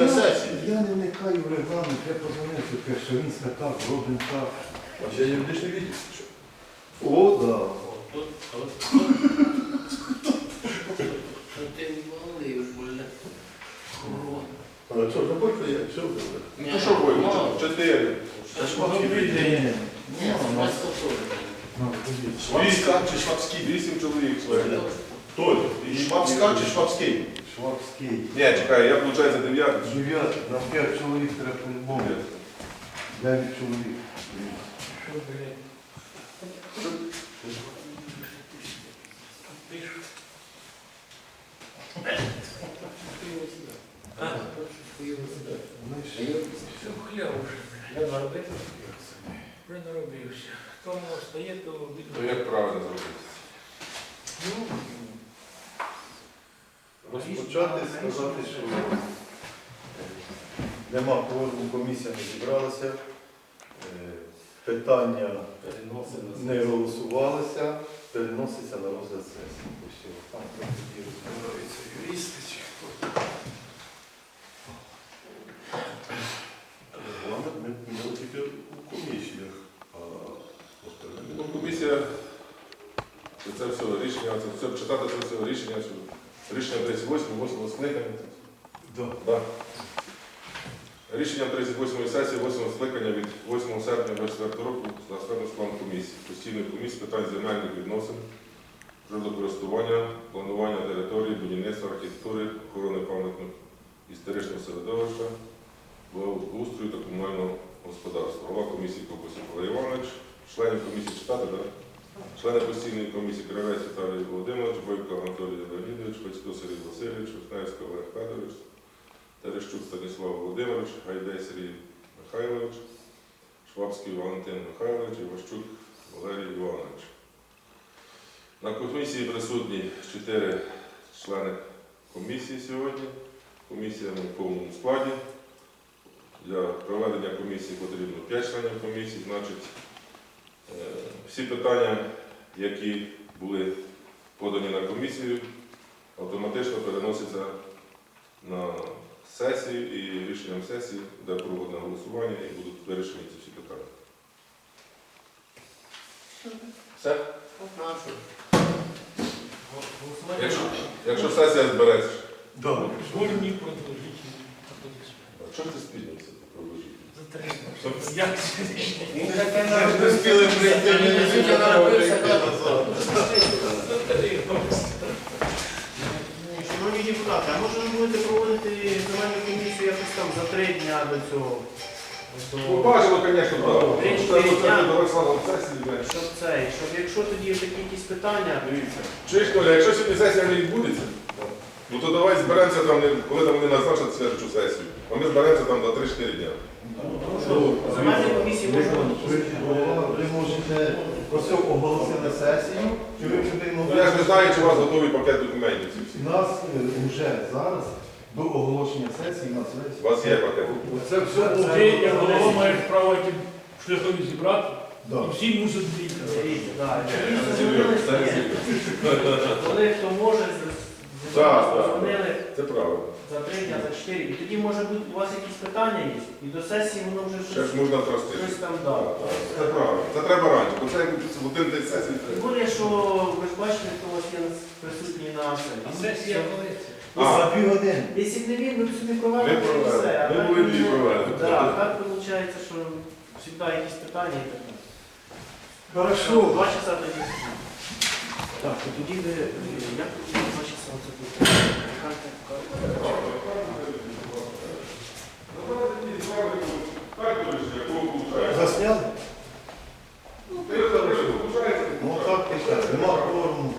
на сесії. Я не вникаю в регламент, я позвонив, таке, що він сказав, робимо так. А ще юридичний відділ. що? О, да. Тут, от, Що ти валив, бля. А що, ж бойко є? Що ви? Ну що бойко? мало. Чотири. Це швабський відділ. Ні, Ні, ну, ну, подивіться. Швабська чи швабський? Вісім чоловік. Толь. Швабська чи швабський? Швабський. Ні, чекай, я, виходить, дев'ятий. Дев'ятий, на п'ять чоловік треба по-любому. Дев'ять чоловік. Що, блядь? А, хуйово сюди. Ми А ще- я все хляв вже, бля. Я наробив? Вже наробився. Хто воно стає, то То як правильно зробити? Ну, Розпочати сказати, що е, нема кворуму, комісія не зібралася, е, питання не голосувалися, переноситься на розгляд сесії. Там тоді розбираються юристи чи хто. Ми тільки у комісіях, Ну, комісія, це, все рішення, це все читати це все рішення, рішення 38, 8 скликання. Да. Да. Рішення 38 сесії 8 скликання від 8 серпня 24 року на склад склад комісії. Постійної комісії з питань земельних відносин, житлокористування, планування території, будівництва, архітектури, охорони пам'ятних історичного середовища, благоустрою та комунального господарства. Голова комісії Кокос Микола Іванович, членів комісії читати, так? Члени постійної комісії Кривець Віталій Володимирович, Бойко Анатолій Леонідович, Батько Сергій Васильович, Вишневська Олег Федорович, Терещук Станіслав Володимирович, Гайдай Сергій Михайлович, Швабський Валентин Михайлович, Іващук Валерій Іванович. На комісії присутні чотири члени комісії сьогодні. Комісія в повному складі. Для проведення комісії потрібно 5 членів комісії, значить, всі питання, які були подані на комісію, автоматично переносяться на сесію і рішенням сесії буде проводне голосування і будуть вирішені ці всі питання. Все? Якщо, якщо сесія збереться. Да. Вольні продовжити. А чого ти спіднився? Прийти, не прийти назад. Шановні депутати, а може ви будете проводити земельну комісію якось там за три дня до цього? Ну, бажано, звісно, так. Річ Це не я. до Олександра сесії. блядь. Щоб цей, щоб якщо тоді такі якісь питання, Дивіться. Чуєш, Коля, якщо сьогодні сесія не відбудеться, ну то давай зберемося там, коли там вони назначать слідчу сесію. А ми зберемося там за 3-4 дня. ну земельні комісії Ви, можете просто оголосити сесію, чи ви. Ну, я ж не знаю, чи у вас готовий пакет документів ці всі. У нас вже зараз до оголошення сесії у нас У вас є пакет. Це все Ти, як голова, маєш право ті шляхові зібрати, Да. і всі мусять так. Це. Коли хто може, з- Так, так. дзвонили Це правильно. за три дня, за чотири. І тоді може бути у вас якісь питання є, і до сесії воно вже Ще щось, ж можна простити. щось там дало. Це правильно. Це треба раніше, бо це в один день сесії. Тим треба. більше, що ви ж бачите, хто у вас є присутній на А сесії. сесія коли? А. За дві години. Якщо б не він, ви б собі провели Ми і провели. все. А Ми так були дві провели. Да, так виходить, що завжди якісь питання і так далі. Хорошо. Два часа тоді. То тоді ви, е, як тоді два часа оце тут?